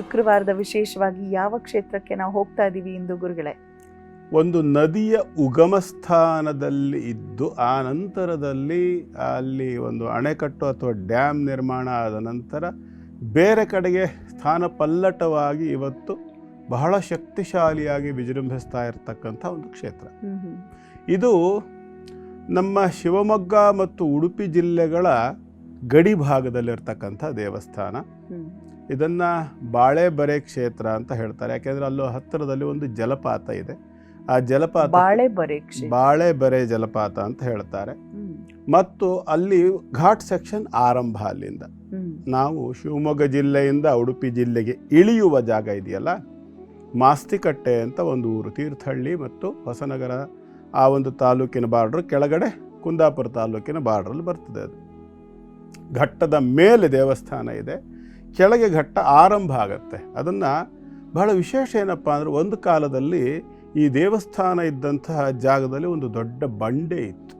ಶುಕ್ರವಾರದ ವಿಶೇಷವಾಗಿ ಯಾವ ಕ್ಷೇತ್ರಕ್ಕೆ ನಾವು ಹೋಗ್ತಾ ಇದ್ದೀವಿ ಇಂದು ಗುರುಗಳೇ? ಒಂದು ನದಿಯ ಉಗಮ ಸ್ಥಾನದಲ್ಲಿ ಇದ್ದು ಆ ನಂತರದಲ್ಲಿ ಅಲ್ಲಿ ಒಂದು ಅಣೆಕಟ್ಟು ಅಥವಾ ಡ್ಯಾಮ್ ನಿರ್ಮಾಣ ಆದ ನಂತರ ಬೇರೆ ಕಡೆಗೆ ಸ್ಥಾನ ಪಲ್ಲಟವಾಗಿ ಇವತ್ತು ಬಹಳ ಶಕ್ತಿಶಾಲಿಯಾಗಿ ವಿಜೃಂಭಿಸ್ತಾ ಇರತಕ್ಕಂಥ ಒಂದು ಕ್ಷೇತ್ರ. ಇದು ನಮ್ಮ ಶಿವಮೊಗ್ಗ ಮತ್ತು ಉಡುಪಿ ಜಿಲ್ಲೆಗಳ ಗಡಿ ಭಾಗದಲ್ಲಿರ್ತಕ್ಕಂಥ ದೇವಸ್ಥಾನ. ಇದನ್ನು ಬಾಳೆಬರೆ ಕ್ಷೇತ್ರ ಅಂತ ಹೇಳ್ತಾರೆ. ಯಾಕೆಂದರೆ ಅಲ್ಲೂ ಹತ್ತಿರದಲ್ಲಿ ಒಂದು ಜಲಪಾತ ಇದೆ. ಆ ಜಲಪಾತ ಬಾಳೆ ಬರೆ ಕ್ಷೇತ್ರ. ಬಾಳೆಬರೆ ಜಲಪಾತ ಅಂತ ಹೇಳ್ತಾರೆ. ಮತ್ತು ಅಲ್ಲಿ ಘಾಟ್ ಸೆಕ್ಷನ್ ಆರಂಭ ಅಲ್ಲಿಂದ. ನಾವು ಶಿವಮೊಗ್ಗ ಜಿಲ್ಲೆಯಿಂದ ಉಡುಪಿ ಜಿಲ್ಲೆಗೆ ಇಳಿಯುವ ಜಾಗ ಇದೆಯಲ್ಲ? ಮಾಸ್ತಿಕಟ್ಟೆ ಅಂತ ಒಂದು ಊರು ತೀರ್ಥಹಳ್ಳಿ ಮತ್ತು ಹೊಸನಗರ ಆ ಒಂದು ತಾಲೂಕಿನ ಬಾರ್ಡ್ರ್ ಕೆಳಗಡೆ ಕುಂದಾಪುರ ತಾಲೂಕಿನ ಬಾರ್ಡ್ರಲ್ಲಿ ಬರ್ತದೆ ಅದು. ಘಟ್ಟದ ಮೇಲೆ ದೇವಸ್ಥಾನ ಇದೆ. ಕೆಳಗೆ ಘಟ್ಟ ಆರಂಭ ಆಗತ್ತೆ. ಅದನ್ನು ಬಹಳ ವಿಶೇಷ ಏನಪ್ಪ ಅಂದರೆ ಒಂದು ಕಾಲದಲ್ಲಿ ಈ ದೇವಸ್ಥಾನ ಇದ್ದಂತಹ ಜಾಗದಲ್ಲಿ ಒಂದು ದೊಡ್ಡ ಬಂಡೆ ಇತ್ತು.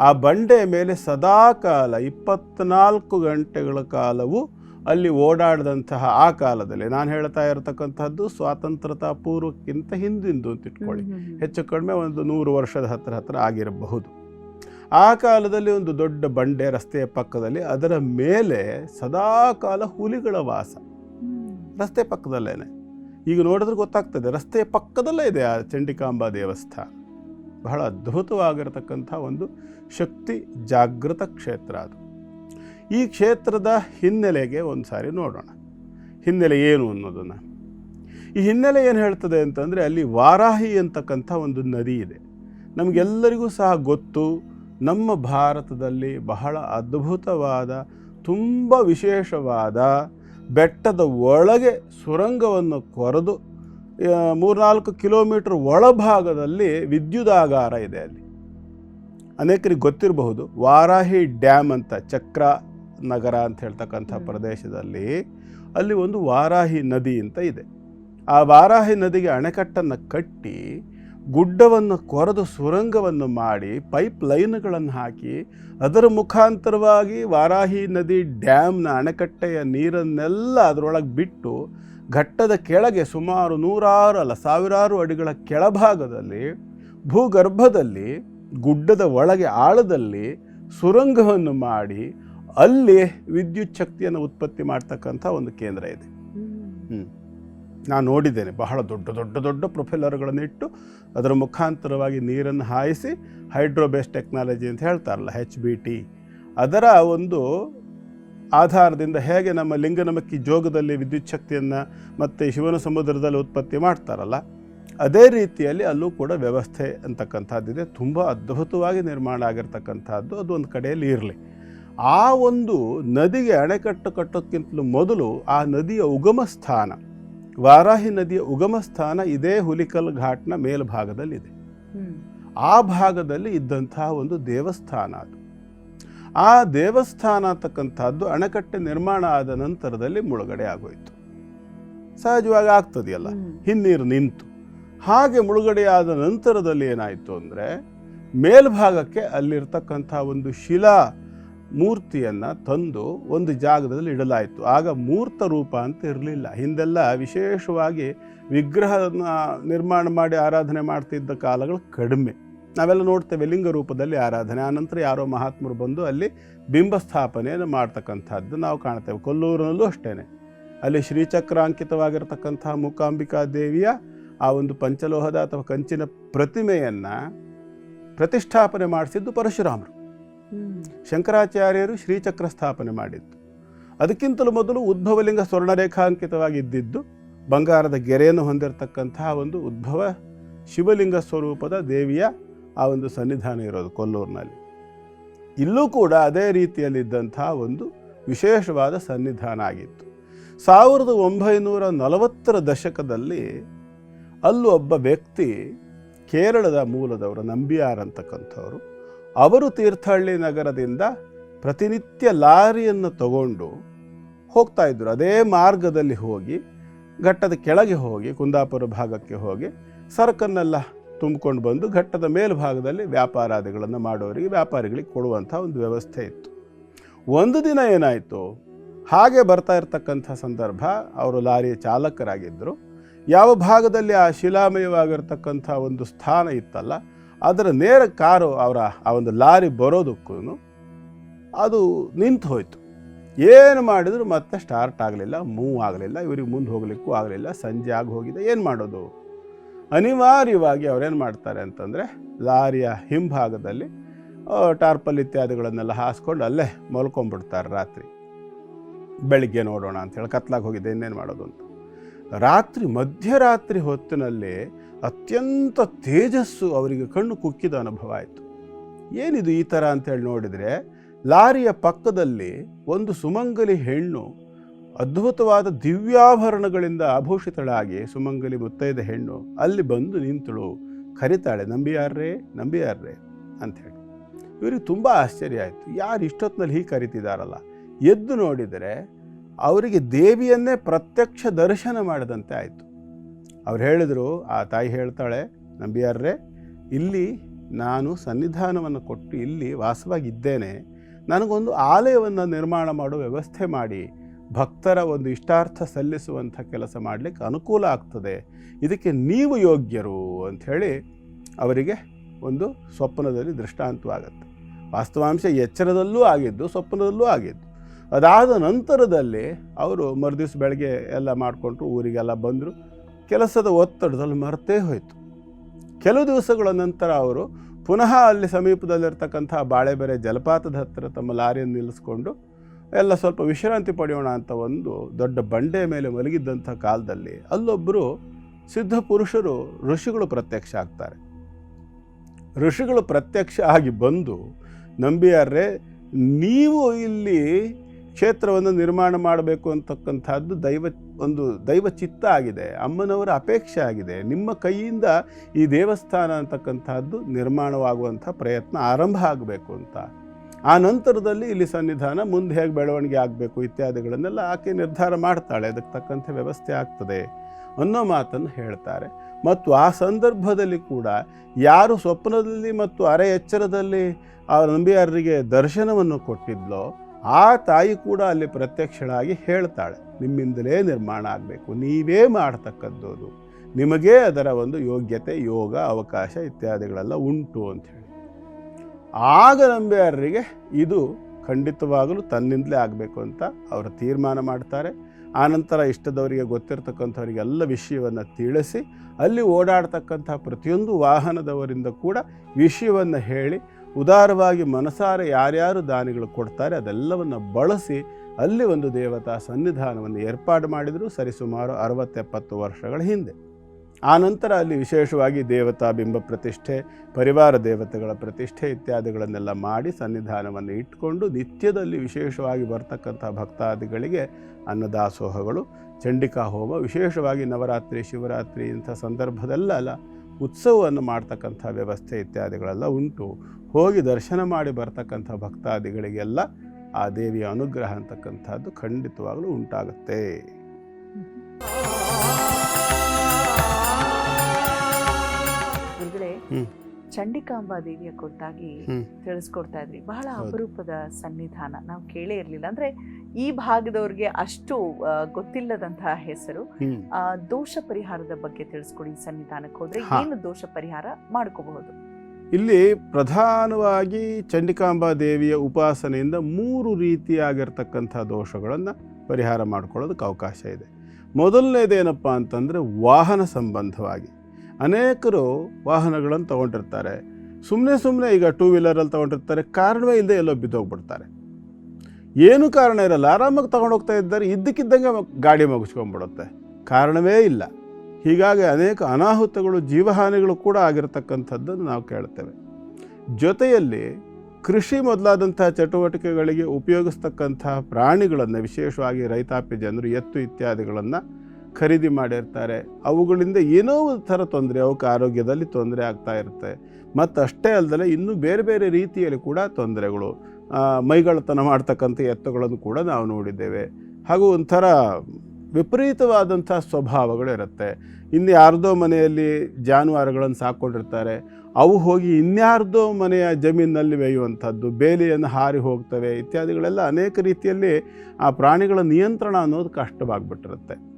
ಆ ಬಂಡೆಯ ಮೇಲೆ ಸದಾಕಾಲ ಇಪ್ಪತ್ನಾಲ್ಕು ಗಂಟೆಗಳ ಕಾಲವು ಅಲ್ಲಿ ಓಡಾಡಿದಂತಹ ಆ ಕಾಲದಲ್ಲಿ ನಾನು ಹೇಳ್ತಾ ಇರತಕ್ಕಂಥದ್ದು ಸ್ವಾತಂತ್ರ್ಯತಾ ಪೂರ್ವಕ್ಕಿಂತ ಹಿಂದಿಂದು ಅಂತ ಇಟ್ಕೊಳ್ಳಿ. ಹೆಚ್ಚು ಕಡಿಮೆ ಒಂದು ನೂರು ವರ್ಷದ ಹತ್ರ ಹತ್ರ ಆಗಿರಬಹುದು. ಆ ಕಾಲದಲ್ಲಿ ಒಂದು ದೊಡ್ಡ ಬಂಡೆ ರಸ್ತೆಯ ಪಕ್ಕದಲ್ಲಿ ಅದರ ಮೇಲೆ ಸದಾಕಾಲ ಹುಲಿಗಳ ವಾಸ. ರಸ್ತೆ ಪಕ್ಕದಲ್ಲೇನೆ. ಈಗ ನೋಡಿದ್ರೆ ಗೊತ್ತಾಗ್ತದೆ ರಸ್ತೆಯ ಪಕ್ಕದಲ್ಲೇ ಇದೆ ಆ ಚಂಡಿಕಾಂಬ ದೇವಸ್ಥಾನ. ಬಹಳ ಅದ್ಭುತವಾಗಿರತಕ್ಕಂಥ ಒಂದು ಶಕ್ತಿ ಜಾಗೃತ ಕ್ಷೇತ್ರ ಅದು. ಈ ಕ್ಷೇತ್ರದ ಹಿನ್ನೆಲೆಗೆ ಒಂದು ಸಾರಿ ನೋಡೋಣ. ಹಿನ್ನೆಲೆ ಏನು ಅನ್ನೋದನ್ನು. ಈ ಹಿನ್ನೆಲೆ ಏನು ಹೇಳ್ತದೆ ಅಂತಂದರೆ ಅಲ್ಲಿ ವಾರಾಹಿ ಅಂತಕ್ಕಂಥ ಒಂದು ನದಿ ಇದೆ. ನಮಗೆಲ್ಲರಿಗೂ ಸಹ ಗೊತ್ತು. ನಮ್ಮ ಭಾರತದಲ್ಲಿ ಬಹಳ ಅದ್ಭುತವಾದ ತುಂಬ ವಿಶೇಷವಾದ ಬೆಟ್ಟದ ಒಳಗೆ ಸುರಂಗವನ್ನು ಕೊರೆದು ಮೂರ್ನಾಲ್ಕು ಕಿಲೋಮೀಟ್ರ್ ಒಳಭಾಗದಲ್ಲಿ ವಿದ್ಯುದಾಗಾರ ಇದೆ ಅಲ್ಲಿ. ಅನೇಕರಿಗೆ ಗೊತ್ತಿರಬಹುದು ವಾರಾಹಿ ಡ್ಯಾಮ್ ಅಂತ ಚಕ್ರ ನಗರ ಅಂತ ಹೇಳ್ತಕ್ಕಂಥ ಪ್ರದೇಶದಲ್ಲಿ ಅಲ್ಲಿ ಒಂದು ವಾರಾಹಿ ನದಿ ಅಂತ ಇದೆ. ಆ ವಾರಾಹಿ ನದಿಗೆ ಅಣೆಕಟ್ಟನ್ನು ಕಟ್ಟಿ ಗುಡ್ಡವನ್ನು ಕೊರೆದು ಸುರಂಗವನ್ನು ಮಾಡಿ ಪೈಪ್ ಲೈನ್ಗಳನ್ನು ಹಾಕಿ ಅದರ ಮುಖಾಂತರವಾಗಿ ವಾರಾಹಿ ನದಿ ಡ್ಯಾಮ್ನ ಅಣೆಕಟ್ಟೆಯ ನೀರನ್ನೆಲ್ಲ ಅದರೊಳಗೆ ಬಿಟ್ಟು ಘಟ್ಟದ ಕೆಳಗೆ ಸುಮಾರು ನೂರಾರು ಅಲ್ಲ ಸಾವಿರಾರು ಅಡಿಗಳ ಕೆಳಭಾಗದಲ್ಲಿ ಭೂಗರ್ಭದಲ್ಲಿ ಗುಡ್ಡದ ಒಳಗೆ ಆಳದಲ್ಲಿ ಸುರಂಗವನ್ನು ಮಾಡಿ ಅಲ್ಲಿ ವಿದ್ಯುತ್ ಶಕ್ತಿಯನ್ನು ಉತ್ಪತ್ತಿ ಮಾಡ್ತಕ್ಕಂಥ ಒಂದು ಕೇಂದ್ರ ಇದೆ ಹ್ಮ್. ನಾನು ನೋಡಿದ್ದೇನೆ ಬಹಳ ದೊಡ್ಡ ದೊಡ್ಡ ದೊಡ್ಡ ಪ್ರೊಫೆಲ್ಲರ್ಗಳನ್ನು ಇಟ್ಟು ಅದರ ಮುಖಾಂತರವಾಗಿ ನೀರನ್ನು ಹಾಯಿಸಿ ಹೈಡ್ರೋಬೇಸ್ ಟೆಕ್ನಾಲಜಿ ಅಂತ ಹೇಳ್ತಾರಲ್ಲ ಹೆಚ್ ಬಿ ಟಿ ಅದರ ಒಂದು ಆಧಾರದಿಂದ ಹೇಗೆ ನಮ್ಮ ಲಿಂಗನಮಕ್ಕಿ ಜೋಗದಲ್ಲಿ ವಿದ್ಯುತ್ ಶಕ್ತಿಯನ್ನು ಮತ್ತು ಶಿವನ ಸಮುದ್ರದಲ್ಲಿ ಉತ್ಪತ್ತಿ ಮಾಡ್ತಾರಲ್ಲ, ಅದೇ ರೀತಿಯಲ್ಲಿ ಅಲ್ಲೂ ಕೂಡ ವ್ಯವಸ್ಥೆ ಅಂತಕ್ಕಂಥದ್ದಿದೆ. ತುಂಬ ಅದ್ಭುತವಾಗಿ ನಿರ್ಮಾಣ ಆಗಿರ್ತಕ್ಕಂಥದ್ದು. ಅದು ಒಂದು ಕಡೆಯಲ್ಲಿ ಇರಲಿ. ಆ ಒಂದು ನದಿಗೆ ಅಣೆಕಟ್ಟು ಕಟ್ಟೋಕ್ಕಿಂತಲೂ ಮೊದಲು ಆ ನದಿಯ ಉಗಮ ಸ್ಥಾನ ವಾರಾಹಿ ನದಿಯ ಉಗಮ ಸ್ಥಾನ ಇದೇ ಹುಲಿಕಲ್ ಘಾಟ್ನ ಮೇಲ್ಭಾಗದಲ್ಲಿದೆ. ಆ ಭಾಗದಲ್ಲಿ ಇದ್ದಂತಹ ಒಂದು ದೇವಸ್ಥಾನ ಅದು ಆ ದೇವಸ್ಥಾನ ಅಂತಕ್ಕಂಥದ್ದು ಅಣೆಕಟ್ಟೆ ನಿರ್ಮಾಣ ಆದ ನಂತರದಲ್ಲಿ ಮುಳುಗಡೆ ಆಗೋಯಿತು ಸಹಜವಾಗಿ ಆಗ್ತದೆಯಲ್ಲ. ಹಿನ್ನೀರು ನಿಂತು ಹಾಗೆ ಮುಳುಗಡೆಯಾದ ನಂತರದಲ್ಲಿ ಏನಾಯಿತು ಅಂದರೆ ಮೇಲ್ಭಾಗಕ್ಕೆ ಅಲ್ಲಿರ್ತಕ್ಕಂಥ ಒಂದು ಶಿಲಾ ಮೂರ್ತಿಯನ್ನು ತಂದು ಒಂದು ಜಾಗದಲ್ಲಿ ಇಡಲಾಯಿತು. ಆಗ ಮೂರ್ತ ರೂಪ ಅಂತ ಇರಲಿಲ್ಲ. ಹಿಂದೆಲ್ಲ ವಿಶೇಷವಾಗಿ ವಿಗ್ರಹನ ನಿರ್ಮಾಣ ಮಾಡಿ ಆರಾಧನೆ ಮಾಡ್ತಿದ್ದ ಕಾಲಗಳು ಕಡಿಮೆ. ನಾವೆಲ್ಲ ನೋಡ್ತೇವೆ ಲಿಂಗ ರೂಪದಲ್ಲಿ ಆರಾಧನೆ. ಆನಂತರ ಯಾರೋ ಮಹಾತ್ಮರು ಬಂದು ಅಲ್ಲಿ ಬಿಂಬ ಸ್ಥಾಪನೆಯನ್ನು ಮಾಡ್ತಕ್ಕಂಥದ್ದು ನಾವು ಕಾಣ್ತೇವೆ. ಕೊಲ್ಲೂರಿನಲ್ಲೂ ಅಷ್ಟೇ ಅಲ್ಲಿ ಶ್ರೀಚಕ್ರಾಂಕಿತವಾಗಿರ್ತಕ್ಕಂಥ ಮೂಕಾಂಬಿಕಾ ದೇವಿಯ ಆ ಒಂದು ಪಂಚಲೋಹದ ಅಥವಾ ಕಂಚಿನ ಪ್ರತಿಮೆಯನ್ನು ಪ್ರತಿಷ್ಠಾಪನೆ ಮಾಡಿಸಿದ್ದು ಪರಶುರಾಮರು. ಶಂಕರಾಚಾರ್ಯರು ಶ್ರೀಚಕ್ರ ಸ್ಥಾಪನೆ ಮಾಡಿದ್ದು. ಅದಕ್ಕಿಂತಲೂ ಮೊದಲು ಉದ್ಭವಲಿಂಗ ಸ್ವರ್ಣರೇಖಾಂಕಿತವಾಗಿದ್ದಿದ್ದು, ಬಂಗಾರದ ಗೆರೆಯನ್ನು ಹೊಂದಿರತಕ್ಕಂತಹ ಒಂದು ಉದ್ಭವ ಶಿವಲಿಂಗ ಸ್ವರೂಪದ ದೇವಿಯ ಆ ಒಂದು ಸನ್ನಿಧಾನ ಇರೋದು ಕೊಲ್ಲೂರಿನಲ್ಲಿ. ಇಲ್ಲೂ ಕೂಡ ಅದೇ ರೀತಿಯಲ್ಲಿದ್ದಂತಹ ಒಂದು ವಿಶೇಷವಾದ ಸನ್ನಿಧಾನ ಆಗಿತ್ತು. ಸಾವಿರದ ಒಂಬೈನೂರ ನಲವತ್ತರ ದಶಕದಲ್ಲಿ ಅಲ್ಲೂ ಒಬ್ಬ ವ್ಯಕ್ತಿ ಕೇರಳದ ಮೂಲದವರು ನಂಬಿಯಾರ್ ಅಂತಕ್ಕಂಥವ್ರು ಅವರು ತೀರ್ಥಹಳ್ಳಿ ನಗರದಿಂದ ಪ್ರತಿನಿತ್ಯ ಲಾರಿಯನ್ನು ತಗೊಂಡು ಹೋಗ್ತಾ ಇದ್ದರು ಅದೇ ಮಾರ್ಗದಲ್ಲಿ ಹೋಗಿ, ಘಟ್ಟದ ಕೆಳಗೆ ಹೋಗಿ, ಕುಂದಾಪುರ ಭಾಗಕ್ಕೆ ಹೋಗಿ ಸರಕನ್ನೆಲ್ಲ ತುಂಬಿಕೊಂಡು ಬಂದು ಘಟ್ಟದ ಮೇಲ್ಭಾಗದಲ್ಲಿ ವ್ಯಾಪಾರಾದಿಗಳನ್ನು ಮಾಡೋರಿಗೆ, ವ್ಯಾಪಾರಿಗಳಿಗೆ ಕೊಡುವಂಥ ಒಂದು ವ್ಯವಸ್ಥೆ ಇತ್ತು. ಒಂದು ದಿನ ಏನಾಯಿತು? ಹಾಗೆ ಬರ್ತಾ ಇರತಕ್ಕಂಥ ಸಂದರ್ಭ, ಅವರು ಲಾರಿ ಚಾಲಕರಾಗಿದ್ದರು. ಯಾವ ಭಾಗದಲ್ಲಿ ಆ ಶಿಲಾಮಯವಾಗಿರ್ತಕ್ಕಂಥ ಒಂದು ಸ್ಥಾನ ಇತ್ತಲ್ಲ ಅದರ ನೇರ ಕಾರು ಅವರ ಆ ಒಂದು ಲಾರಿ ಬರೋದಕ್ಕೂ ಅದು ನಿಂತು ಹೋಯಿತು. ಏನು ಮಾಡಿದ್ರು ಮತ್ತೆ ಸ್ಟಾರ್ಟ್ ಆಗಲಿಲ್ಲ, ಮೂವ್ ಆಗಲಿಲ್ಲ, ಇವರಿಗೆ ಮುಂದೆ ಹೋಗಲಿಕ್ಕೂ ಆಗಲಿಲ್ಲ, ಸಂಜೆ ಆಗಿ ಹೋಗಿದೆ, ಏನು ಮಾಡೋದು? ಅನಿವಾರ್ಯವಾಗಿ ಅವರೇನು ಮಾಡ್ತಾರೆ ಅಂತಂದರೆ ಲಾರಿಯ ಹಿಂಭಾಗದಲ್ಲಿ ಟಾರ್ಪಲ್ ಇತ್ಯಾದಿಗಳನ್ನೆಲ್ಲ ಹಾಸ್ಕೊಂಡು ಅಲ್ಲೇ ಮಲ್ಕೊಂಡ್ಬಿಡ್ತಾರೆ ರಾತ್ರಿ. ಬೆಳಿಗ್ಗೆ ನೋಡೋಣ ಅಂತೇಳಿ ಕತ್ಲಾಗಿ ಹೋಗಿದೆ ಇನ್ನೇನು ಮಾಡೋದು ಅಂತ. ರಾತ್ರಿ ಮಧ್ಯರಾತ್ರಿ ಹೊತ್ತಿನಲ್ಲೇ ಅತ್ಯಂತ ತೇಜಸ್ಸು ಅವರಿಗೆ ಕಣ್ಣು ಕುಕ್ಕಿದ ಅನುಭವ ಆಯಿತು. ಏನಿದು ಈ ಥರ ಅಂತೇಳಿ ನೋಡಿದರೆ ಲಾರಿಯ ಪಕ್ಕದಲ್ಲಿ ಒಂದು ಸುಮಂಗಲಿ ಹೆಣ್ಣು ಅದ್ಭುತವಾದ ದಿವ್ಯಾಭರಣಗಳಿಂದ ಆಭೂಷಿತಳಾಗಿ ಸುಮಂಗಲಿ ಮುತ್ತೈದ ಹೆಣ್ಣು ಅಲ್ಲಿ ಬಂದು ನಿಂತಳು. ಕರಿತಾಳೆ, ನಂಬಿಯಾರ್ರೇ ನಂಬಿಯಾರ್ರೇ ಅಂಥೇಳಿ. ಇವರಿಗೆ ತುಂಬ ಆಶ್ಚರ್ಯ ಆಯಿತು. ಯಾರು ಇಷ್ಟೊತ್ತಿನಲ್ಲಿ ಹೀಗೆ ಕರಿತಿದ್ದಾರಲ್ಲ. ಎದ್ದು ನೋಡಿದರೆ ಅವರಿಗೆ ದೇವಿಯನ್ನೇ ಪ್ರತ್ಯಕ್ಷ ದರ್ಶನ ಮಾಡಿದಂತೆ ಆಯಿತು. ಅವ್ರು ಹೇಳಿದರು, ಆ ತಾಯಿ ಹೇಳ್ತಾಳೆ, ನಂಬಿಯಾರ್ರೆ, ಇಲ್ಲಿ ನಾನು ಸನ್ನಿಧಾನವನ್ನು ಕೊಟ್ಟು ಇಲ್ಲಿ ವಾಸವಾಗಿದ್ದೇನೆ. ನನಗೊಂದು ಆಲಯವನ್ನು ನಿರ್ಮಾಣ ಮಾಡುವ ವ್ಯವಸ್ಥೆ ಮಾಡಿ, ಭಕ್ತರ ಒಂದು ಇಷ್ಟಾರ್ಥ ಸಲ್ಲಿಸುವಂಥ ಕೆಲಸ ಮಾಡಲಿಕ್ಕೆ ಅನುಕೂಲ ಆಗ್ತದೆ. ಇದಕ್ಕೆ ನೀವು ಯೋಗ್ಯರು, ಅಂಥೇಳಿ ಅವರಿಗೆ ಒಂದು ಸ್ವಪ್ನದಲ್ಲಿ ದೃಷ್ಟಾಂತವಾಗುತ್ತೆ. ವಾಸ್ತವಾಂಶ ಎಚ್ಚರದಲ್ಲೂ ಆಗಿದ್ದು, ಸ್ವಪ್ನದಲ್ಲೂ ಆಗಿದ್ದು. ಅದಾದ ನಂತರದಲ್ಲಿ ಅವರು ಮರುದಿವ್ಸ ಬೆಳಗ್ಗೆ ಎಲ್ಲ ಮಾಡಿಕೊಂಡ್ರು, ಊರಿಗೆಲ್ಲ ಬಂದರು. ಕೆಲಸದ ಒತ್ತಡದಲ್ಲಿ ಮರೆತೇ ಹೋಯಿತು. ಕೆಲವು ದಿವಸಗಳ ನಂತರ ಅವರು ಪುನಃ ಅಲ್ಲಿ ಸಮೀಪದಲ್ಲಿರ್ತಕ್ಕಂಥ ಬಾಳೆಬೆರೆ ಜಲಪಾತದ ಹತ್ತಿರ ತಮ್ಮ ಲಾರಿಯನ್ನು ನಿಲ್ಲಿಸ್ಕೊಂಡು, ಎಲ್ಲ ಸ್ವಲ್ಪ ವಿಶ್ರಾಂತಿ ಪಡೆಯೋಣ ಅಂತ ಒಂದು ದೊಡ್ಡ ಬಂಡೆ ಮೇಲೆ ಮಲಗಿದ್ದಂಥ ಕಾಲದಲ್ಲಿ ಅಲ್ಲೊಬ್ಬರು ಸಿದ್ಧ ಪುರುಷರು ಋಷಿಗಳು ಪ್ರತ್ಯಕ್ಷ ಆಗ್ತಾರೆ. ಋಷಿಗಳು ಪ್ರತ್ಯಕ್ಷ ಆಗಿ ಬಂದು, ನಂಬಿಯಾರ್ರೆ, ನೀವು ಇಲ್ಲಿ ಕ್ಷೇತ್ರವನ್ನು ನಿರ್ಮಾಣ ಮಾಡಬೇಕು ಅಂತಕ್ಕಂಥದ್ದು ದೈವ, ಒಂದು ದೈವ ಚಿತ್ತ ಆಗಿದೆ. ಅಮ್ಮನವರ ಅಪೇಕ್ಷೆ ಆಗಿದೆ. ನಿಮ್ಮ ಕೈಯಿಂದ ಈ ದೇವಸ್ಥಾನ ಅಂತಕ್ಕಂಥದ್ದು ನಿರ್ಮಾಣವಾಗುವಂಥ ಪ್ರಯತ್ನ ಆರಂಭ ಆಗಬೇಕು ಅಂತ. ಆ ನಂತರದಲ್ಲಿ ಇಲ್ಲಿ ಸನ್ನಿಧಾನ, ಮುಂದೆ ಹೇಗೆ ಬೆಳವಣಿಗೆ ಆಗಬೇಕು ಇತ್ಯಾದಿಗಳನ್ನೆಲ್ಲ ಆಕೆ ನಿರ್ಧಾರ ಮಾಡ್ತಾಳೆ. ಅದಕ್ಕೆ ತಕ್ಕಂಥ ವ್ಯವಸ್ಥೆ ಆಗ್ತದೆ ಅನ್ನೋ ಮಾತನ್ನು ಹೇಳ್ತಾರೆ. ಮತ್ತು ಆ ಸಂದರ್ಭದಲ್ಲಿ ಕೂಡ ಯಾರು ಸ್ವಪ್ನದಲ್ಲಿ ಮತ್ತು ಅರೆ ಎಚ್ಚರದಲ್ಲಿ ಆ ನಂಬಿಯಾರರಿಗೆ ದರ್ಶನವನ್ನು ಕೊಟ್ಟಿದ್ಲೋ ಆ ತಾಯಿ ಕೂಡ ಅಲ್ಲಿ ಪ್ರತ್ಯಕ್ಷಳಾಗಿ ಹೇಳ್ತಾಳೆ, ನಿಮ್ಮಿಂದಲೇ ನಿರ್ಮಾಣ ಆಗಬೇಕು, ನೀವೇ ಮಾಡ್ತಕ್ಕಂಥದ್ದು. ನಿಮಗೇ ಅದರ ಒಂದು ಯೋಗ್ಯತೆ, ಯೋಗ, ಅವಕಾಶ ಇತ್ಯಾದಿಗಳೆಲ್ಲ ಉಂಟು ಅಂಥೇಳಿ ಆಗ ನಂಬಿಯಾರರಿಗೆ ಇದು ಖಂಡಿತವಾಗಲೂ ತನ್ನಿಂದಲೇ ಆಗಬೇಕು ಅಂತ ಅವರು ತೀರ್ಮಾನ ಮಾಡ್ತಾರೆ. ಆನಂತರ ಇಷ್ಟದವರಿಗೆ ಗೊತ್ತಿರತಕ್ಕಂಥವರಿಗೆಲ್ಲ ವಿಷಯವನ್ನು ತಿಳಿಸಿ, ಅಲ್ಲಿ ಓಡಾಡ್ತಕ್ಕಂಥ ಪ್ರತಿಯೊಂದು ವಾಹನದವರಿಂದ ಕೂಡ ವಿಷಯವನ್ನು ಹೇಳಿ ಉದಾರವಾಗಿ ಮನಸಾರೆ ಯಾರ್ಯಾರು ದಾನಿಗಳು ಕೊಡ್ತಾರೆ ಅದೆಲ್ಲವನ್ನು ಬಳಸಿ ಅಲ್ಲಿ ಒಂದು ದೇವತಾ ಸನ್ನಿಧಾನವನ್ನು ಏರ್ಪಾಡು ಮಾಡಿದರು ಸರಿಸುಮಾರು ಅರವತ್ತೆಪ್ಪತ್ತು ವರ್ಷಗಳ ಹಿಂದೆ. ಆನಂತರ ಅಲ್ಲಿ ವಿಶೇಷವಾಗಿ ದೇವತಾ ಬಿಂಬ ಪ್ರತಿಷ್ಠೆ, ಪರಿವಾರ ದೇವತೆಗಳ ಪ್ರತಿಷ್ಠೆ ಇತ್ಯಾದಿಗಳನ್ನೆಲ್ಲ ಮಾಡಿ ಸನ್ನಿಧಾನವನ್ನು ಇಟ್ಟುಕೊಂಡು ನಿತ್ಯದಲ್ಲಿ ವಿಶೇಷವಾಗಿ ಬರ್ತಕ್ಕಂಥ ಭಕ್ತಾದಿಗಳಿಗೆ ಅನ್ನದಾಸೋಹಗಳು ಚಂಡಿಕಾ ಹೋಮ ವಿಶೇಷವಾಗಿ ನವರಾತ್ರಿ, ಶಿವರಾತ್ರಿ ಇಂಥ ಸಂದರ್ಭದಲ್ಲೆಲ್ಲ ಉತ್ಸವವನ್ನು ಮಾಡ್ತಕ್ಕಂಥ ವ್ಯವಸ್ಥೆ ಇತ್ಯಾದಿಗಳೆಲ್ಲ ಉಂಟು ಹೋಗಿ ದರ್ಶನ ಮಾಡಿ ಬರ್ತಕ್ಕಂಥ ಭಕ್ತಾದಿಗಳಿಗೆಲ್ಲ ಆ ದೇವಿಯ ಅನುಗ್ರಹ ಅಂತಕ್ಕಂಥದ್ದು ಖಂಡಿತವಾಗಲೂ ಉಂಟಾಗುತ್ತೆ ಗುರುಗಳೇ ಹ್ಮ್. ಚಂಡಿಕಾಂಬಾ ದೇವಿಯ ಕುರಿತಾಗಿ. ತಿಳಿಸ್ಕೊಡ್ತಾ ಇದ್ರಿ. ಬಹಳ ಅಪರೂಪದ ಸನ್ನಿಧಾನ. ನಾವು ಕೇಳೇ ಇರಲಿಲ್ಲ. ಅಂದ್ರೆ ಈ ಭಾಗದವ್ರಿಗೆ ಅಷ್ಟು ಗೊತ್ತಿಲ್ಲದಂತಹ ಹೆಸರು. ದೋಷ ಪರಿಹಾರದ ಬಗ್ಗೆ ತಿಳಿಸ್ಕೊಡಿ ಈ ಸನ್ನಿಧಾನಕ್ಕೆ ಹೋದ್ರೆ ಏನು ದೋಷ ಪರಿಹಾರ ಮಾಡ್ಕೋಬಹುದು? ಇಲ್ಲಿ ಪ್ರಧಾನವಾಗಿ ಚಂಡಿಕಾಂಬಾ ದೇವಿಯ ಉಪಾಸನೆಯಿಂದ ಮೂರು ರೀತಿಯಾಗಿರ್ತಕ್ಕಂಥ ದೋಷಗಳನ್ನು ಪರಿಹಾರ ಮಾಡ್ಕೊಳ್ಳೋದಕ್ಕೆ ಅವಕಾಶ ಇದೆ. ಮೊದಲನೇದೇನಪ್ಪ ಅಂತಂದರೆ ವಾಹನ ಸಂಬಂಧವಾಗಿ. ಅನೇಕರು ವಾಹನಗಳನ್ನು ತಗೊಂಡಿರ್ತಾರೆ. ಸುಮ್ಮನೆ ಸುಮ್ಮನೆ ಈಗ ಟೂ ವೀಲರಲ್ಲಿ ತಗೊಂಡಿರ್ತಾರೆ. ಕಾರಣವೇ ಇಲ್ಲದೆ ಎಲ್ಲೋ ಬಿದ್ದೋಗ್ಬಿಡ್ತಾರೆ ಏನು ಕಾರಣ ಇರಲ್ಲ. ಆರಾಮಾಗಿ ತಗೊಂಡೋಗ್ತಾ ಇದ್ದಾರೆ. ಇದ್ದಕ್ಕಿದ್ದಂಗೆ ಗಾಡಿ ಮುಗಿಸ್ಕೊಂಡ್ಬಿಡುತ್ತೆ. ಕಾರಣವೇ ಇಲ್ಲ. ಹೀಗಾಗಿ ಅನೇಕ ಅನಾಹುತಗಳು, ಜೀವಹಾನಿಗಳು ಕೂಡ ಆಗಿರತಕ್ಕಂಥದ್ದನ್ನು ನಾವು ಕೇಳ್ತೇವೆ. ಜೊತೆಯಲ್ಲಿ ಕೃಷಿ ಮೊದಲಾದಂತಹ ಚಟುವಟಿಕೆಗಳಿಗೆ ಉಪಯೋಗಿಸ್ತಕ್ಕಂಥ ಪ್ರಾಣಿಗಳನ್ನು, ವಿಶೇಷವಾಗಿ ರೈತಾಪಿ ಜನರು, ಎತ್ತು ಇತ್ಯಾದಿಗಳನ್ನು ಖರೀದಿ ಮಾಡಿರ್ತಾರೆ. ಅವುಗಳಿಂದ ಏನೋ ಒಂದು ಥರ ತೊಂದರೆ, ಅವಕ್ಕೆ ಆರೋಗ್ಯದಲ್ಲಿ ತೊಂದರೆ ಆಗ್ತಾ ಇರುತ್ತೆ. ಮತ್ತು ಅಷ್ಟೇ ಅಲ್ಲದೆ ಇನ್ನೂ ಬೇರೆ ಬೇರೆ ರೀತಿಯಲ್ಲಿ ಕೂಡ ತೊಂದರೆಗಳು ಮೈಗಳತನ ಮಾಡ್ತಕ್ಕಂಥ ಎತ್ತುಗಳನ್ನು ಕೂಡ ನಾವು ನೋಡಿದ್ದೇವೆ. ಹಾಗೂ ಒಂಥರ ವಿಪರೀತವಾದಂಥ ಸ್ವಭಾವಗಳು ಇರುತ್ತೆ. ಇನ್ನು ಯಾರ್ದೋ ಮನೆಯಲ್ಲಿ ಜಾನುವಾರುಗಳನ್ನು ಸಾಕ್ಕೊಂಡಿರ್ತಾರೆ. ಅವು ಹೋಗಿ ಇನ್ಯಾರ್ದೋ ಮನೆಯ ಜಮೀನಿನಲ್ಲಿ ಮೇಯುವಂಥದ್ದು, ಬೇಲಿಯನ್ನು ಹಾರಿ ಹೋಗ್ತವೆ, ಇತ್ಯಾದಿಗಳೆಲ್ಲ ಅನೇಕ ರೀತಿಯಲ್ಲಿ ಆ ಪ್ರಾಣಿಗಳ ನಿಯಂತ್ರಣ ಅನ್ನೋದು ಕಷ್ಟವಾಗಿಬಿಟ್ಟಿರುತ್ತೆ.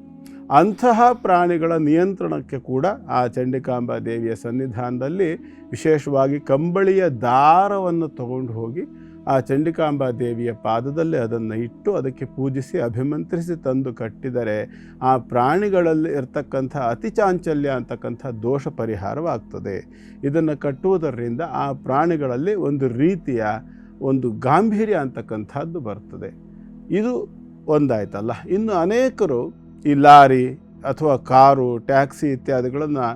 ಅಂತಹ ಪ್ರಾಣಿಗಳ ನಿಯಂತ್ರಣಕ್ಕೆ ಕೂಡ ಆ ಚಂಡಿಕಾಂಬಾ ದೇವಿಯ ಸನ್ನಿಧಾನದಲ್ಲಿ ವಿಶೇಷವಾಗಿ ಕಂಬಳಿಯ ದಾರವನ್ನು ತಗೊಂಡು ಹೋಗಿ ಆ ಚಂಡಿಕಾಂಬಾ ದೇವಿಯ ಪಾದದಲ್ಲಿ ಅದನ್ನು ಇಟ್ಟು ಅದಕ್ಕೆ ಪೂಜಿಸಿ ಅಭಿಮಂತ್ರಿಸಿ ತಂದು ಕಟ್ಟಿದರೆ ಆ ಪ್ರಾಣಿಗಳಲ್ಲಿ ಇರತಕ್ಕಂಥ ಅತಿ ಚಾಂಚಲ್ಯ ಅಂತಕ್ಕಂಥ ದೋಷ ಪರಿಹಾರವಾಗ್ತದೆ. ಇದನ್ನು ಕಟ್ಟುವುದರಿಂದ ಆ ಪ್ರಾಣಿಗಳಲ್ಲಿ ಒಂದು ರೀತಿಯ ಒಂದು ಗಾಂಭೀರ್ಯ ಅಂತಕ್ಕಂಥದ್ದು ಬರ್ತದೆ. ಇದು ಒಂದಾಯ್ತಲ್ಲ. ಇನ್ನು ಅನೇಕರು ಈ ಲಾರಿ ಅಥವಾ ಕಾರು, ಟ್ಯಾಕ್ಸಿ ಇತ್ಯಾದಿಗಳನ್ನು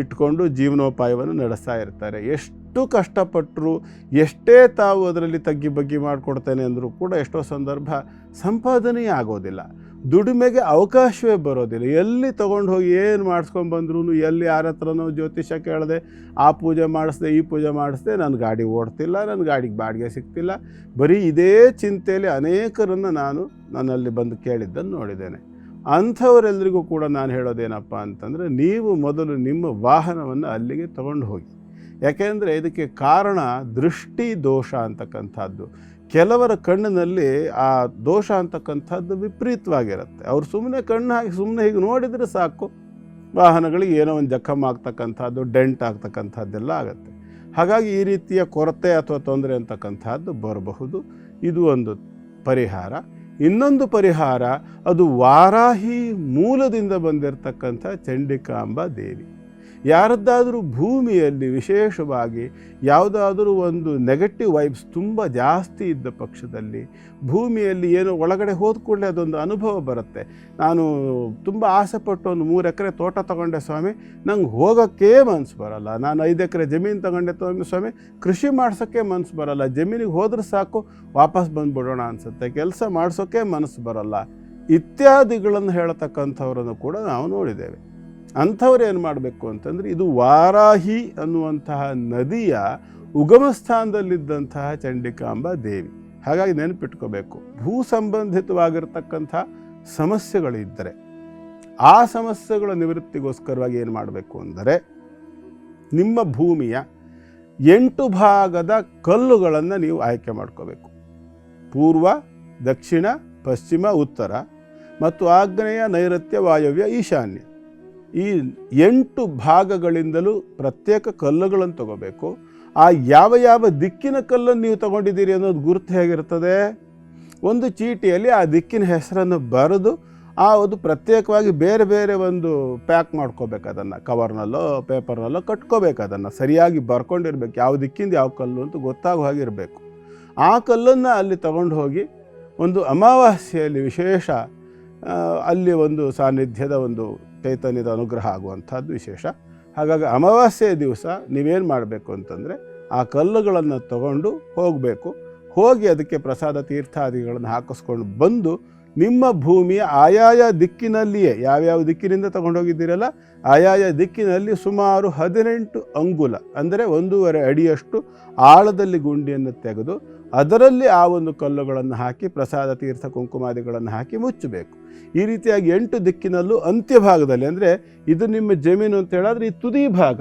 ಇಟ್ಕೊಂಡು ಜೀವನೋಪಾಯವನ್ನು ನಡೆಸ್ತಾ ಇರ್ತಾರೆ. ಎಷ್ಟು ಕಷ್ಟಪಟ್ಟರು ಎಷ್ಟೇ ತಾವು ಅದರಲ್ಲಿ ತಗ್ಗಿ ಬಗ್ಗಿ ಮಾಡಿಕೊಡ್ತೇನೆ ಅಂದರೂ ಕೂಡ ಎಷ್ಟೋ ಸಂದರ್ಭ ಸಂಪಾದನೆ ಆಗೋದಿಲ್ಲ. ದುಡಿಮೆಗೆ ಅವಕಾಶವೇ ಬರೋದಿಲ್ಲ. ಎಲ್ಲಿ ತೊಗೊಂಡು ಹೋಗಿ ಏನು ಮಾಡಿಸ್ಕೊಂಡು ಬಂದ್ರೂ ಎಲ್ಲಿ ಯಾರ ಹತ್ರನೋ ಜ್ಯೋತಿಷ ಕೇಳಿದೆ, ಆ ಪೂಜೆ ಮಾಡಿಸ್ದೆ, ಈ ಪೂಜೆ ಮಾಡಿಸ್ದೆ ನನ್ನ ಗಾಡಿ ಓಡ್ತಿಲ್ಲ ನನ್ನ ಗಾಡಿಗೆ ಬಾಡಿಗೆ ಸಿಗ್ತಿಲ್ಲ. ಬರೀ ಇದೇ ಚಿಂತೆಯಲ್ಲಿ ಅನೇಕರನ್ನು ನಾನು ನನ್ನಲ್ಲಿ ಬಂದು ಕೇಳಿದ್ದನ್ನು ನೋಡಿದ್ದೇನೆ. ಅಂಥವರೆಲ್ಲರಿಗೂ ಕೂಡ ನಾನು ಹೇಳೋದೇನಪ್ಪ ಅಂತಂದರೆ, ನೀವು ಮೊದಲು ನಿಮ್ಮ ವಾಹನವನ್ನು ಅಲ್ಲಿಗೆ ತಗೊಂಡು ಹೋಗಿ. ಯಾಕೆಂದರೆ ಇದಕ್ಕೆ ಕಾರಣ ದೃಷ್ಟಿ ದೋಷ ಅಂತಕ್ಕಂಥದ್ದು. ಕೆಲವರ ಕಣ್ಣಿನಲ್ಲಿ ಆ ದೋಷ ಅಂತಕ್ಕಂಥದ್ದು ವಿಪರೀತವಾಗಿರುತ್ತೆ. ಅವ್ರು ಸುಮ್ಮನೆ ಕಣ್ಣು ಹಾಕಿ ಸುಮ್ಮನೆ ಹೀಗೆ ನೋಡಿದರೆ ಸಾಕು. ವಾಹನಗಳಿಗೆ ಏನೋ ಒಂದು ಜಖಮ್ ಆಗ್ತಕ್ಕಂಥದ್ದು, ಡೆಂಟ್ ಆಗ್ತಕ್ಕಂಥದ್ದೆಲ್ಲ ಆಗುತ್ತೆ. ಹಾಗಾಗಿ ಈ ರೀತಿಯ ಕೊರತೆ ಅಥವಾ ತೊಂದರೆ ಅಂತಕ್ಕಂಥದ್ದು ಬರಬಹುದು. ಇದು ಒಂದು ಪರಿಹಾರ. ಇನ್ನೊಂದು ಪರಿಹಾರ ಅದು ವಾರಾಹಿ ಮೂಲದಿಂದ ಬಂದಿರತಕ್ಕಂಥ ಚಂಡಿಕಾಂಬ ದೇವಿ. ಯಾರದ್ದಾದರೂ ಭೂಮಿಯಲ್ಲಿ ವಿಶೇಷವಾಗಿ ಯಾವುದಾದರೂ ಒಂದು ನೆಗೆಟಿವ್ ವೈಬ್ಸ್ ತುಂಬ ಜಾಸ್ತಿ ಇದ್ದ ಪಕ್ಷದಲ್ಲಿ ಭೂಮಿಯಲ್ಲಿ ಏನೋ ಒಳಗಡೆ ಹೋದ ಕೂಡಲೇ ಅದೊಂದು ಅನುಭವ ಬರುತ್ತೆ. ನಾನು ತುಂಬ ಆಸೆಪಟ್ಟು ಒಂದು ಮೂರು ಎಕರೆ ತೋಟ ತಗೊಂಡೆ ಸ್ವಾಮಿ, ನಂಗೆ ಹೋಗೋಕ್ಕೆ ಮನಸ್ಸು ಬರಲ್ಲ. ನಾನು ಐದು ಎಕರೆ ಜಮೀನು ತಗೊಂಡೆ ಸ್ವಾಮಿ ಸ್ವಾಮಿ, ಕೃಷಿ ಮಾಡ್ಸೋಕ್ಕೆ ಮನಸ್ಸು ಬರಲ್ಲ. ಜಮೀನಿಗೆ ಹೋದ್ರೆ ಸಾಕು, ವಾಪಸ್ ಬಂದುಬಿಡೋಣ ಅನಿಸುತ್ತೆ. ಕೆಲಸ ಮಾಡಿಸೋಕ್ಕೆ ಮನಸ್ಸು ಬರಲ್ಲ. ಇತ್ಯಾದಿಗಳನ್ನು ಹೇಳ್ತಕ್ಕಂಥವ್ರನ್ನು ಕೂಡ ನಾವು ನೋಡಿದ್ದೇವೆ. ಅಂಥವ್ರು ಏನು ಮಾಡಬೇಕು ಅಂತಂದರೆ ಇದು ವಾರಾಹಿ ಅನ್ನುವಂತಹ ನದಿಯ ಉಗಮ ಸ್ಥಾನದಲ್ಲಿದ್ದಂತಹ ಚಂಡಿಕಾಂಬ ದೇವಿ. ಹಾಗಾಗಿ ನೆನಪಿಟ್ಕೋಬೇಕು, ಭೂ ಸಂಬಂಧಿತವಾಗಿರ್ತಕ್ಕಂಥ ಸಮಸ್ಯೆಗಳಿದ್ದರೆ ಆ ಸಮಸ್ಯೆಗಳ ನಿವೃತ್ತಿಗೋಸ್ಕರವಾಗಿ ಏನು ಮಾಡಬೇಕು ಅಂದರೆ, ನಿಮ್ಮ ಭೂಮಿಯ ಎಂಟು ಭಾಗದ ಕಲ್ಲುಗಳನ್ನು ನೀವು ಆಯ್ಕೆ ಮಾಡ್ಕೋಬೇಕು. ಪೂರ್ವ, ದಕ್ಷಿಣ, ಪಶ್ಚಿಮ, ಉತ್ತರ ಮತ್ತು ಆಗ್ನೇಯ ನೈಋತ್ಯ ವಾಯವ್ಯ ಈಶಾನ್ಯ. ಈ ಎಂಟು ಭಾಗಗಳಿಂದಲೂ ಪ್ರತ್ಯೇಕ ಕಲ್ಲುಗಳನ್ನು ತಗೋಬೇಕು. ಆ ಯಾವ ಯಾವ ದಿಕ್ಕಿನ ಕಲ್ಲನ್ನು ನೀವು ತಗೊಂಡಿದ್ದೀರಿ ಅನ್ನೋದು ಗುರುತು ಹೇಗಿರ್ತದೆ? ಒಂದು ಚೀಟಿಯಲ್ಲಿ ಆ ದಿಕ್ಕಿನ ಹೆಸರನ್ನು ಬರೆದು ಆ ಒಂದು ಪ್ರತ್ಯೇಕವಾಗಿ ಬೇರೆ ಬೇರೆ ಒಂದು ಪ್ಯಾಕ್ ಮಾಡ್ಕೋಬೇಕು ಅದನ್ನು. ಕವರ್ನಲ್ಲೋ, ಪೇಪರ್ನಲ್ಲೋ ಕಟ್ಕೋಬೇಕು ಅದನ್ನು. ಸರಿಯಾಗಿ ಬರ್ಕೊಂಡಿರ್ಬೇಕು. ಯಾವ ದಿಕ್ಕಿಂದ ಯಾವ ಕಲ್ಲು ಅಂತ ಗೊತ್ತಾಗೋ ಹಾಗಿರಬೇಕು ಆ ಕಲ್ಲನ್ನು ಅಲ್ಲಿ ತಗೊಂಡು ಹೋಗಿ ಒಂದು ಅಮಾವಾಸ್ಯೆಯಲ್ಲಿ ವಿಶೇಷ ಅಲ್ಲಿ ಒಂದು ಸಾನ್ನಿಧ್ಯದ ಒಂದು ಚೈತನ್ಯದ ಅನುಗ್ರಹ ಆಗುವಂಥದ್ದು ವಿಶೇಷ. ಹಾಗಾಗಿ ಅಮಾವಾಸ್ಯೆಯ ದಿವಸ ನೀವೇನು ಮಾಡಬೇಕು ಅಂತಂದರೆ ಆ ಕಲ್ಲುಗಳನ್ನು ತಗೊಂಡು ಹೋಗಬೇಕು. ಹೋಗಿ ಅದಕ್ಕೆ ಪ್ರಸಾದ ತೀರ್ಥಾದಿಗಳನ್ನು ಹಾಕಿಸ್ಕೊಂಡು ಬಂದು ನಿಮ್ಮ ಭೂಮಿಯ ಆಯಾಯ ದಿಕ್ಕಿನಲ್ಲಿಯೇ, ಯಾವ್ಯಾವ ದಿಕ್ಕಿನಿಂದ ತಗೊಂಡೋಗಿದ್ದೀರಲ್ಲ, ಆಯಾಯ ದಿಕ್ಕಿನಲ್ಲಿ ಸುಮಾರು ಹದಿನೆಂಟು ಅಂಗುಲ, ಅಂದರೆ ಒಂದೂವರೆ ಅಡಿಯಷ್ಟು ಆಳದಲ್ಲಿ ಗುಂಡಿಯನ್ನು ತೆಗೆದು ಅದರಲ್ಲಿ ಆ ಒಂದು ಕಲ್ಲುಗಳನ್ನು ಹಾಕಿ ಪ್ರಸಾದ ತೀರ್ಥ ಕುಂಕುಮಾದಿಗಳನ್ನು ಹಾಕಿ ಮುಚ್ಚಬೇಕು. ಈ ರೀತಿಯಾಗಿ ಎಂಟು ದಿಕ್ಕಿನಲ್ಲೂ ಅಂತ್ಯಭಾಗದಲ್ಲಿ ಅಂದರೆ ಇದು ನಿಮ್ಮ ಜಮೀನು ಅಂತ ಹೇಳಿದ್ರೆ ಈ ತುದಿ ಭಾಗ.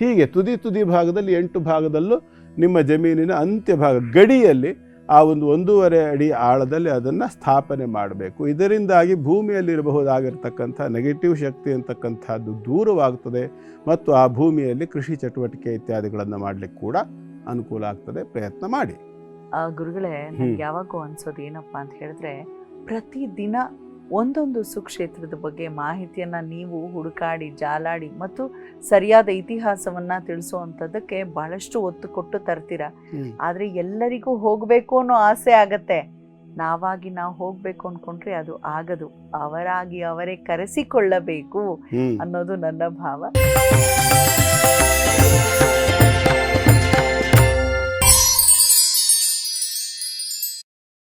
ಹೀಗೆ ತುದಿ ತುದಿ ಭಾಗದಲ್ಲಿ ಎಂಟು ಭಾಗದಲ್ಲೂ ನಿಮ್ಮ ಜಮೀನಿನ ಅಂತ್ಯಭಾಗ ಗಡಿಯಲ್ಲಿ ಆ ಒಂದು ಒಂದೂವರೆ ಅಡಿ ಆಳದಲ್ಲಿ ಅದನ್ನು ಸ್ಥಾಪನೆ ಮಾಡಬೇಕು. ಇದರಿಂದಾಗಿ ಭೂಮಿಯಲ್ಲಿರಬಹುದಾಗಿರ್ತಕ್ಕಂಥ ನೆಗೆಟಿವ್ ಶಕ್ತಿ ಅಂತಕ್ಕಂಥದ್ದು ದೂರವಾಗ್ತದೆ ಮತ್ತು ಆ ಭೂಮಿಯಲ್ಲಿ ಕೃಷಿ ಚಟುವಟಿಕೆ ಇತ್ಯಾದಿಗಳನ್ನು ಮಾಡಲಿಕ್ಕೆ ಕೂಡ ಅನುಕೂಲ ಆಗ್ತದೆ. ಪ್ರಯತ್ನ ಮಾಡಿ. ಆ, ಗುರುಗಳೇ ಯಾವಾಗೂ ಅನ್ಸೋದು ಏನಪ್ಪ ಅಂತ ಹೇಳಿದ್ರೆ ಪ್ರತಿದಿನ ಒಂದೊಂದು ಸುಕ್ಷೇತ್ರದ ಬಗ್ಗೆ ಮಾಹಿತಿಯನ್ನ ನೀವು ಹುಡುಕಾಡಿ ಜಾಲಾಡಿ ಮತ್ತು ಸರಿಯಾದ ಇತಿಹಾಸವನ್ನ ತಿಳಿಸುವಂಥದ್ದಕ್ಕೆ ಬಹಳಷ್ಟು ಒತ್ತು ಕೊಟ್ಟು ತರ್ತೀರಾ? ಆದ್ರೆ ಎಲ್ಲರಿಗೂ ಹೋಗಬೇಕು ಅನ್ನೋ ಆಸೆ ಆಗತ್ತೆ. ನಾವಾಗಿ ನಾವು ಹೋಗ್ಬೇಕು ಅನ್ಕೊಂಡ್ರೆ ಅದು ಆಗದು. ಅವರಾಗಿ ಅವರೇ ಕರೆಸಿಕೊಳ್ಳಬೇಕು ಅನ್ನೋದು ನನ್ನ ಭಾವ.